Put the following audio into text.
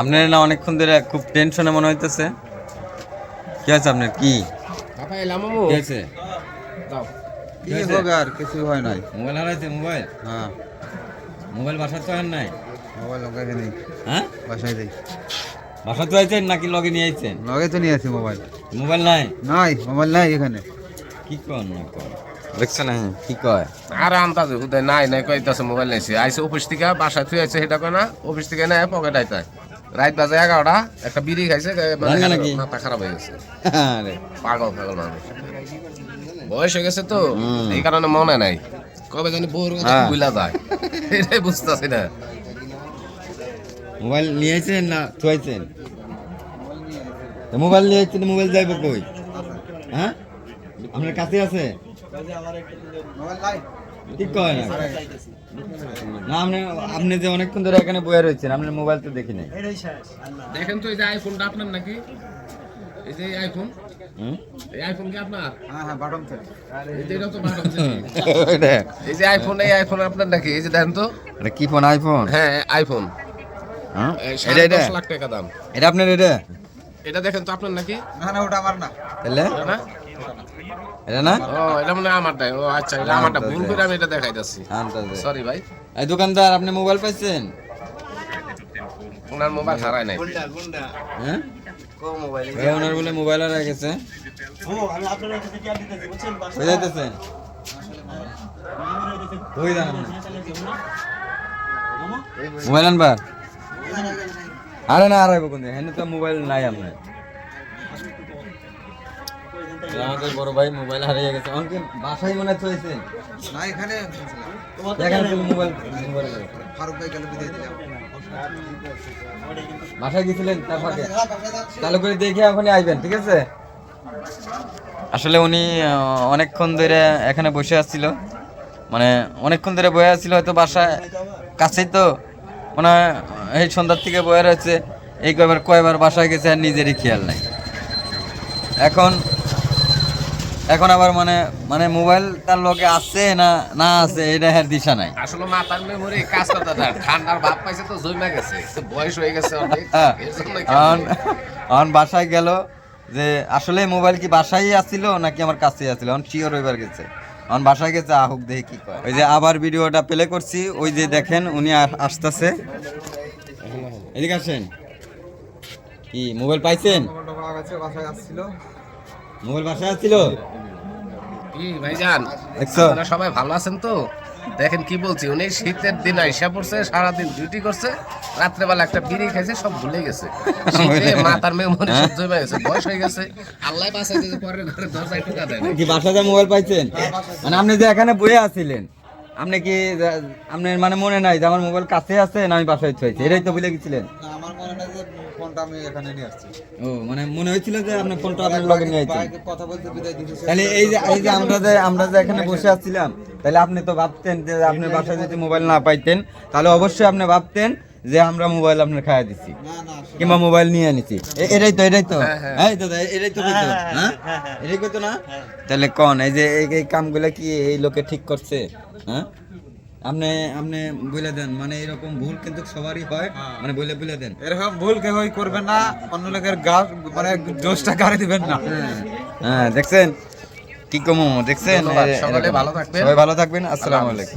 আপনার না অনেকক্ষণ ধরে খুব টেনশনে মনে হইতেছে? কি আছে আপনার? কি? কি আছে কি হবে আর কিছু হয় নাই। মোবাইল হারাইছে মোবাইল? হ্যাঁ। মোবাইল বাসার তো আর নাই? মোবাইল লগে নেই। হ্যাঁ? বাসায় দেই বাসা তো আইছেন নাকি লগে নিয়ে আইছেন? লগে তো নিয়ে আসি মোবাইল। মোবাইল নাই? নাই মোবাইল নাই এখানে। কি কর না কর দেখছেন কি কয়? আর নাই নাই কইতাছে মোবাইল নাইছে আইছে অফিস থেকে থুই আইছে সেটা কয় না? অফিস থেকে নাই পকেট আইতায়। রাত বাজে এগারোটা একটা বিড়ি খাইছে? মাথা খারাপ হয়ে গেছে। পাগল পাগল মানুষ। বয়স হয়ে গেছে তো এই কারণে মনে নাই। কবে জানি বউর কথা হ্যাঁ। ভুলা যায়। এটাই বুঝতেছি না। মোবাইল নিয়ে আইছেন না থুয়াইছেন? মোবাইল নিয়ে আইছেন মোবাইল যাইব কই? হ্যাঁ? আপনার কাছে আছে? মোবাইল ঠিক কয় না? না আপনি আপনি যে অনেকক্ষণ ধরে এখানে বয়ে রয়েছেন আপনার মোবাইল তো দেখি নাই। দেখেন তো এই যে আইফোনটা আপনার নাকি? এই যে আইফোন এই আইফোন কি আপনার? হ্যাঁ হ্যাঁ বাটন থেকে। এটা তো button চেপে। এই যে আইফোন এই আইফোন আপনার নাকি? এই যে দেখেন তো। এটা কি ফোন আইফোন হ্যাঁ আইফোন হ্যাঁ? এটা এটা? দশ লাখ টাকা দাম। এটা আপনার এটা? এটা দেখেন তো আপনার নাকি? না না ওটা আমার না। তাহলে? না? এটা না? ও এটা মানে আমারটাই ও আচ্ছা এটা আমারটা। ভুল করে আমি এটা দেখাই যাচ্ছি সরি ভাই। এই দোকানদার আপনি মোবাইল পাইছেন? ওনার মোবাইল হারায় নাই। হ্যাঁ? ওনার বলে মোবাইল হারিয়ে গেছে? মোবাইল আনবার? আরে না আরে কোন তো মোবাইল নাই আপনার। আমাদের বড় ভাই মোবাইল হারিয়ে গেছে। অনেকে বাসায় মনে চলেছেন না এখানে এখানে মোবাইল মোবাইল ফারুক ভাই গেল বিদায় দিলাম। বাসায় গেছিলেন তার ফাঁকে চালু করে দেখে ওখানে আইবেন ঠিক আছে? আসলে উনি অনেকক্ষণ ধরে এখানে বসে আসছিল। মানে অনেকক্ষণ ধরে বয়ে আসছিল হয়তো বাসায় কাছেই তো। মানে এই সন্ধ্যার থেকে বয়ে রয়েছে। এই কয়বার কয়বার বাসায় গেছে আর নিজেরই খেয়াল নাই। এখন এখন আবার মানে মানে মোবাইল তার লগে আছে না না আছে এটা হ্যাঁ দিশা নাই। আসলে মাথার মেমোরি কাজ করতে না ঠান্ডার ভাব পাইছে তো জমে গেছে বয়স হয়ে গেছে অনেক। হ্যাঁ। এখন এখন বাসায় গেল যে আসলে মোবাইল কি বাসায় আসছিল নাকি আমার কাছে আসছিল এখন শিওর হইবার গেছে। এখন বাসায় গেছে আহুক দেখে কি কয়। ওই যে আবার ভিডিওটা প্লে করছি ওই যে দেখেন উনি আসতেছে। এদিকে আসেন। কি মোবাইল পাইছেন? বাসায় আসছিল। মোবাইল বাসায় আসছিল? কি ভাইজান আপনারা সবাই ভালো আছেন তো? দেখেন কি বলছি উনি শীতের দিন আইসা পড়ছে সারাদিন ডিউটি করছে রাত্রেবেলা একটা বিড়ি খাইছে সব ভুলে গেছে। শীতে মাথার মেমোরি সব জমে গেছে বয়স হয়ে গেছে। আল্লাহ বাঁচাইতে যে পরের ঘরে দরজায় টোকা দেয়। কি মোবাইল পাইছেন? মানে আপনি যে এখানে বয়ে আছিলেন আপনি কি আপনার মানে মনে নাই যে আমার মোবাইল কাছে আছে না আমি বাসায় থুয়েছি এটাই তো ভুলে গেছিলেন না আমার মনে নাই যে ফোনটা আমি এখানে নিয়ে আসছি। ও মানে মনে হয়েছিল যে আপনার ফোনটা আপনার লগে নিয়ে আইছেন। কথা বলতে বিদায় দিতেছে তাহলে এই যে এই যে আমরা যে আমরা যে এখানে বসে আসছিলাম তাহলে আপনি তো ভাবতেন যে আপনার বাসায় যদি মোবাইল না পাইতেন তাহলে অবশ্যই আপনি ভাবতেন যে আমরা মোবাইল আপনার খাইয়া না কিংবা মোবাইল নিয়ে আনিছি। এটাই তো এটাই তো। এই তো এটাই তো কইতো হ্যাঁ এটাই কইতো না? তাহলে কোন এই যে এই এই কামগুলা কি এই লোকে ঠিক করছে? হ্যাঁ? আপনি আপনি বলে দেন। মানে এরকম ভুল কিন্তু সবারই হয়। মানে বলে বলে দেন। এরকম ভুল কেউ করবেন না। অন্য লোকের গা মানে জোশটা গাড়ি দিবেন না। হ্যাঁ দেখছেন? কি কমো দেখছেন? এরকম। ভালো থাকবেন। সবাই ভালো থাকবেন। আসসালামু আলাইকুম।